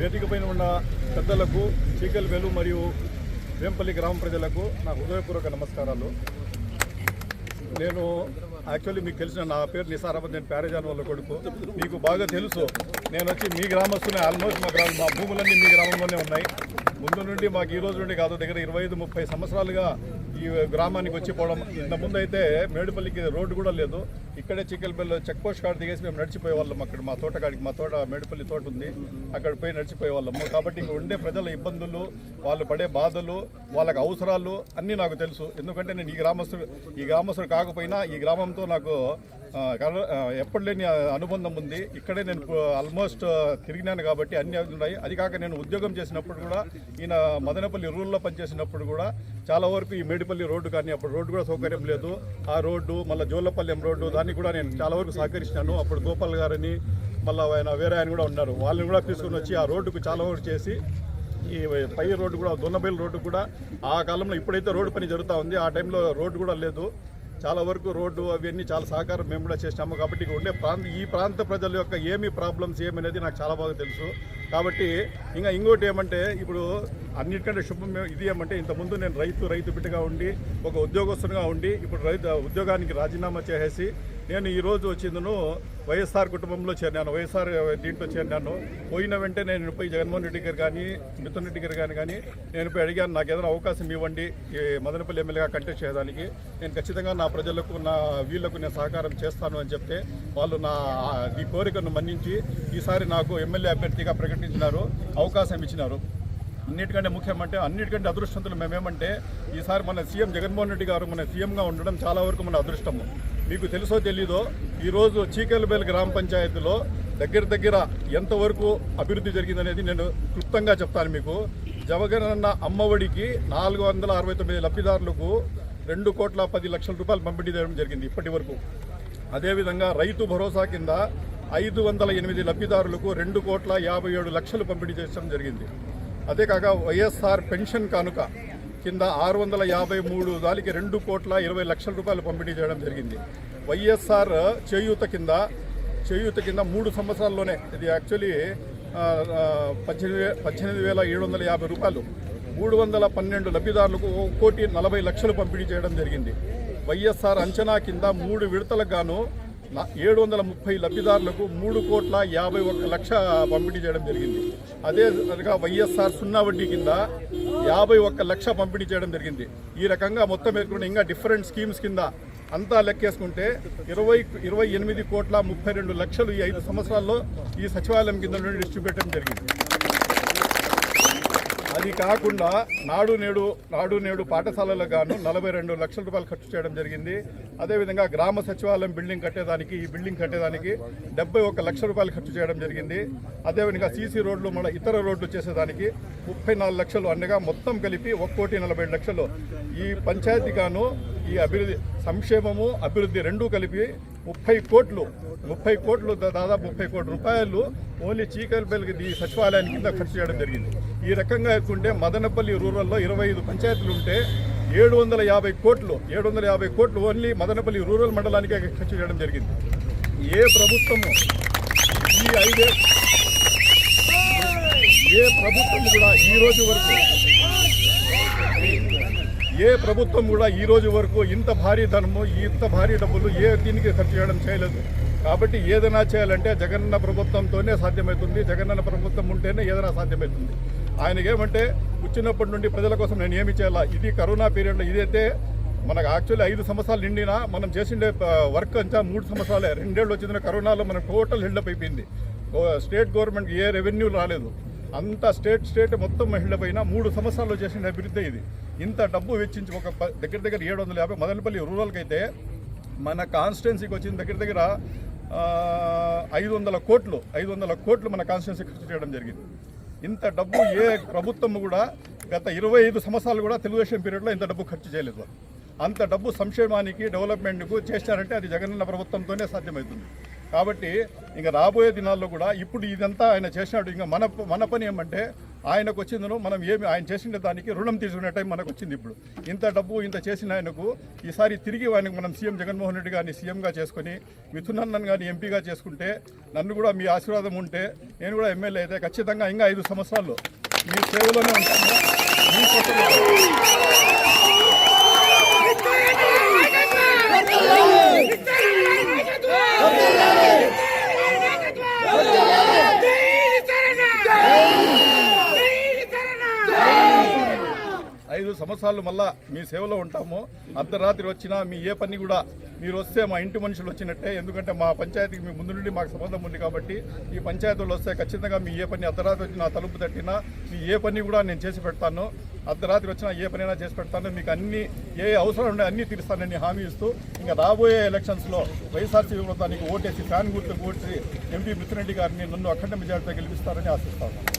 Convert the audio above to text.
వేదికపైన ఉన్న పెద్దలకు చీకల్వేలు మరియు వేంపల్లి గ్రామ ప్రజలకు నా హృదయపూర్వక నమస్కారాలు. నేను యాక్చువల్లీ మీకు తెలిసిన నా పేరు నిసారాబాద్ నేను ప్యారేజాన్ వాళ్ళ కొడుకు. మీకు బాగా తెలుసు నేను వచ్చి మీ గ్రామస్తునే ఆల్మోస్ట్ మా గ్రామం మా భూములన్నీ మీ గ్రామంలోనే ఉన్నాయి. ముందు నుండి మాకు ఈ రోజు నుండి కాదు దగ్గర ఇరవై ఐదు ముప్పై సంవత్సరాలుగా ఈ గ్రామానికి వచ్చి పోవడం. ఇంత ముందు అయితే మేడుపల్లికి రోడ్డు కూడా లేదు. ఇక్కడే చిక్కలపల్లి చెక్ పోస్ట్ కాడ దిగేసి మేము నడిచిపోయే వాళ్ళం అక్కడ మా తోటకాడికి మా తోట మేడపల్లి తోట ఉంది. అక్కడ పోయి నడిచిపోయే వాళ్ళము. కాబట్టి ఇంక ఉండే ప్రజల ఇబ్బందులు వాళ్ళు పడే బాధలు వాళ్ళకి అవసరాలు అన్నీ నాకు తెలుసు. ఎందుకంటే నేను ఈ గ్రామస్తుడు ఈ గ్రామస్తుడు కాకపోయినా ఈ గ్రామంతో నాకు ఎప్పుడు లేని అనుబంధం ఉంది. ఇక్కడే నేను ఆల్మోస్ట్ తిరిగినాను కాబట్టి అన్ని ఉన్నాయి. అది కాక నేను ఉద్యోగం చేసినప్పుడు కూడా ఈయన మదనపల్లి రూల్లో పనిచేసినప్పుడు కూడా చాలా వరకు ఈ మేడిపల్లి రోడ్డు కానీ అప్పుడు రోడ్డు కూడా సౌకర్యం లేదు. ఆ రోడ్డు మళ్ళీ జోలపల్లెం రోడ్డు దాన్ని కూడా నేను చాలా వరకు సహకరించినాను అప్పుడు గోపాల్ గారిని మళ్ళీ ఆయన వేరే ఆయన కూడా ఉన్నారు. వాళ్ళని కూడా తీసుకొని వచ్చి ఆ రోడ్డుకు చాలా వరకు చేసి ఈ పై రోడ్డు కూడా దొన్నబైల్ రోడ్డు కూడా ఆ కాలంలో ఇప్పుడైతే రోడ్డు పని జరుగుతూ ఉంది. ఆ టైంలో రోడ్డు కూడా లేదు. చాలా వరకు రోడ్డు అవన్నీ చాలా సహకారం మేము కూడా చేసినాము. కాబట్టి ఇక్కడ ఉండే ప్రాంత ఈ ప్రాంత ప్రజల యొక్క ఏమి ప్రాబ్లమ్స్ ఏమనేది నాకు చాలా బాగా తెలుసు. కాబట్టి ఇంకా ఇంకోటి ఏమంటే ఇప్పుడు అన్నిటికంటే శుభం ఇది ఏమంటే ఇంతకుముందు నేను రైతు రైతు బిడ్డగా ఉండి ఒక ఉద్యోగస్తునిగా ఉండి ఇప్పుడు రైతు ఉద్యోగానికి రాజీనామా చేసేసి నేను ఈరోజు వచ్చిందను వైఎస్ఆర్ కుటుంబంలో చేరినాను వైఎస్ఆర్ దీంట్లో చేరినాను. పోయిన వెంటనే నేను పోయి జగన్మోహన్ రెడ్డి గారు కానీ మిథున్ రెడ్డి గారు కానీ కానీ నేను పోయి అడిగాను నాకు ఏదైనా అవకాశం ఇవ్వండి మదనపల్లి ఎమ్మెల్యేగా కంటెస్ట్ చేయడానికి. నేను ఖచ్చితంగా నా ప్రజలకు నా వీళ్ళకు నేను సహకారం చేస్తాను అని చెప్తే వాళ్ళు నా ఈ కోరికను మన్నించి ఈసారి నాకు ఎమ్మెల్యే అభ్యర్థిగా ప్రకటించినారు అవకాశం ఇచ్చినారు. అన్నిటికంటే ముఖ్యమంటే అన్నిటికంటే అదృష్టంతులు మేమేమంటే ఈసారి మన సీఎం జగన్మోహన్ రెడ్డి గారు మన సీఎంగా ఉండడం చాలా వరకు మన అదృష్టము. మీకు తెలుసో తెలీదో ఈరోజు చీకలబేల్ గ్రామ పంచాయతీలో దగ్గర దగ్గర ఎంతవరకు అభివృద్ధి జరిగిందనేది నేను క్లుప్తంగా చెప్తాను మీకు. జవగణన్న అమ్మఒడికి నాలుగు వందల అరవై తొమ్మిది లబ్ధిదారులకు రెండు కోట్ల పది లక్షల రూపాయలు పంపిణీ చేయడం జరిగింది ఇప్పటి వరకు. అదేవిధంగా రైతు భరోసా కింద ఐదు వందల ఎనిమిది లబ్ధిదారులకు రెండు కోట్ల యాభై ఏడు లక్షలు పంపిణీ చేయడం జరిగింది. అదే కాక వైఎస్ఆర్ పెన్షన్ కానుక కింద ఆరు వందల యాభై మూడు దానికి రెండు కోట్ల ఇరవై లక్షల రూపాయలు పంపిణీ చేయడం జరిగింది. వైఎస్ఆర్ చేయూత కింద చేయూత కింద మూడు సంవత్సరాల్లోనే ఇది యాక్చువల్లీ పద్దెనిమిది వే- పద్దెనిమిది వేల ఏడు వందల యాభై రూపాయలు. మూడు వందల పన్నెండు లబ్ధిదారులకు ఒక కోటి నలభై లక్షలు పంపిణీ చేయడం జరిగింది. వైఎస్ఆర్ అంచనా కింద మూడు విడతలకు గాను ఏడు వందల ముప్పై లబ్ధిదారులకు మూడు కోట్ల యాభై ఒక్క లక్ష పంపిణీ చేయడం జరిగింది. అదే విధంగా వైఎస్ఆర్ సున్నా వడ్డీ కింద యాభై ఒక్క లక్ష పంపిణీ చేయడం జరిగింది. ఈ రకంగా మొత్తం ఏర్కొన్న ఇంకా డిఫరెంట్ స్కీమ్స్ కింద అంతా లెక్కేసుకుంటే ఇరవై ఇరవై ఎనిమిది కోట్ల ముప్పై రెండు లక్షలు ఈ ఐదు సంవత్సరాల్లో ఈ సచివాలయం కింద నుండి డిస్ట్రిబ్యూట్ చేయడం జరిగింది. అది కాకుండా నాడు నేడు నాడు నేడు పాఠశాలలకు గాను నలభై రెండు లక్షల రూపాయలు ఖర్చు చేయడం జరిగింది. అదేవిధంగా గ్రామ సచివాలయం బిల్డింగ్ కట్టేదానికి ఈ బిల్డింగ్ కట్టేదానికి డెబ్బై ఒక లక్ష రూపాయలు ఖర్చు చేయడం జరిగింది. అదేవిధంగా సీసీ రోడ్లు మన ఇతర రోడ్లు చేసేదానికి ముప్పై నాలుగు లక్షలు అనగా మొత్తం కలిపి ఒక కోటి నలభై లక్షలు. ఈ పంచాయతీ గాను ఈ అభివృద్ధి సంక్షేమము అభివృద్ధి రెండూ కలిపి ముప్పై కోట్లు ముప్పై కోట్లు దాదాపు ముప్పై కోట్ల రూపాయలు ఓన్లీ చీకల్పల్లికి ఈ సచివాలయానికి కింద ఖర్చు చేయడం జరిగింది. ఈ రకంగా ఎక్కుంటే మదనపల్లి రూరల్లో ఇరవై ఐదు పంచాయతీలు ఉంటే ఏడు వందల యాభై కోట్లు ఏడు వందల యాభై కోట్లు ఓన్లీ మదనపల్లి రూరల్ మండలానికే ఖర్చు చేయడం జరిగింది. ఏ ప్రభుత్వము ఈ ఐదే ఏ ప్రభుత్వం కూడా ఈ రోజు వరకు ఏ ప్రభుత్వం కూడా ఈ రోజు వరకు ఇంత భారీ ధనము ఇంత భారీ డబ్బులు ఏ దీనికి ఖర్చు చేయడం చేయలేదు. కాబట్టి ఏదైనా చేయాలంటే జగనన్న ప్రభుత్వంతోనే సాధ్యమవుతుంది జగనన్న ప్రభుత్వం ఉంటేనే ఏదైనా సాధ్యమవుతుంది ఆయనకేమంటే వచ్చినప్పటి నుండి ప్రజల కోసం నేను ఏమి చేయాలా? ఇది కరోనా పీరియడ్లో ఇదైతే మనకు యాక్చువల్లీ ఐదు సంవత్సరాలు నిండినా మనం చేసిండే వర్క్ అంతా మూడు సంవత్సరాలే. రెండేళ్ళు వచ్చిన కరోనాలో మనకు టోటల్ హెల్డప్ అయిపోయింది. స్టేట్ గవర్నమెంట్ ఏ రెవెన్యూ రాలేదు. అంత స్టేట్ స్టేట్ మొత్తం మహిళల పైన మూడు సంవత్సరాలు చేసిన అభివృద్ధి ఇది. ఇంత డబ్బు వెచ్చించి ఒక దగ్గర దగ్గర ఏడు వందల యాభై మదనపల్లి రూరల్కి అయితే మన కాన్స్టిట్యున్సీకి వచ్చిన దగ్గర దగ్గర ఐదు వందల కోట్లు ఐదు వందల కోట్లు మన కాన్స్టిట్యున్సీ ఖర్చు చేయడం జరిగింది. ఇంత డబ్బు ఏ ప్రభుత్వం కూడా గత ఇరవై ఐదు సంవత్సరాలు కూడా తెలుగుదేశం పీరియడ్లో ఇంత డబ్బు ఖర్చు చేయలేదు. అంత డబ్బు సంక్షేమానికి డెవలప్మెంట్కు చేశారంటే అది జగనన్న ప్రభుత్వంతోనే సాధ్యమవుతుంది. కాబట్టి ఇంకా రాబోయే దినాల్లో కూడా ఇప్పుడు ఇదంతా ఆయన చేసినట్టు ఇంకా మన మన పని ఏమంటే ఆయనకు వచ్చిందను మనం ఏమి ఆయన చేసిన దానికి రుణం తీసుకునే టైం మనకు వచ్చింది ఇప్పుడు. ఇంత డబ్బు ఇంత చేసిన ఆయనకు ఈసారి తిరిగి ఆయనకు మనం సీఎం జగన్మోహన్ రెడ్డి గారిని సీఎంగా చేసుకుని మిథునన్నన్ గారిని ఎంపీగా చేసుకుంటే నన్ను కూడా మీ ఆశీర్వాదం ఉంటే నేను కూడా ఎమ్మెల్యే అయితే ఖచ్చితంగా ఇంకా ఐదు సంవత్సరాల్లో మీ సేవలోనే ఉంటాను. ఐదు సంవత్సరాలు మళ్ళా మీ సేవలో ఉంటాము. అర్ధరాత్రి వచ్చినా మీ ఏ పని కూడా మీరు వస్తే మా ఇంటి మనుషులు వచ్చినట్టే. ఎందుకంటే మా పంచాయతీకి మీ ముందు నుండి మాకు సంబంధం ఉంది కాబట్టి ఈ పంచాయతీలు వస్తే ఖచ్చితంగా మీ ఏ పని అర్ధరాత్రి వచ్చినా తలుపు తట్టినా మీ ఏ పని కూడా నేను చేసి పెడతాను. అర్ధరాత్రి వచ్చినా ఏ పనైనా చేసి పెడతాను. మీకు అన్ని ఏ అవసరం ఉండే అన్ని తీరుస్తానని హామీ ఇస్తూ ఇంకా రాబోయే ఎలక్షన్స్లో వైఎస్ఆర్సీపీ ప్రభుత్వానికి ఓటేసి ఫ్యాన్ గుర్తు ఓటేసి ఎంపీ మిత్రురెడ్డి గారిని నన్ను అఖండ మెజార్టీతో గెలిపిస్తారని ఆశిస్తాను